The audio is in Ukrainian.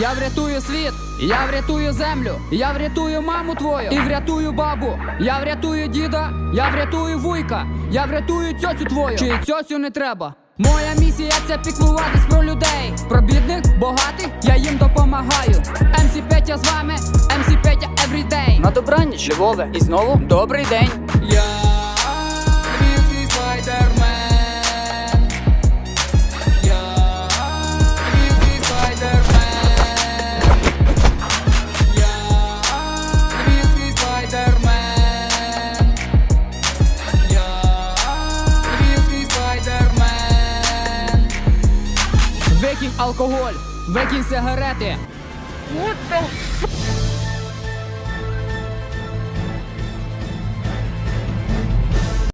Я врятую світ, я врятую землю, я врятую маму твою і врятую бабу. Я врятую діда, я врятую вуйка, я врятую цьоцю твою. Чи цьоцю не треба? Моя місія це піклуватись про людей. Про бідних, богатих, я їм допомагаю. МС Петя з вами, МС Петя everyday. На добраніч, Львове, і знову добрий день. Я Викинь алкоголь, викинь сигарети.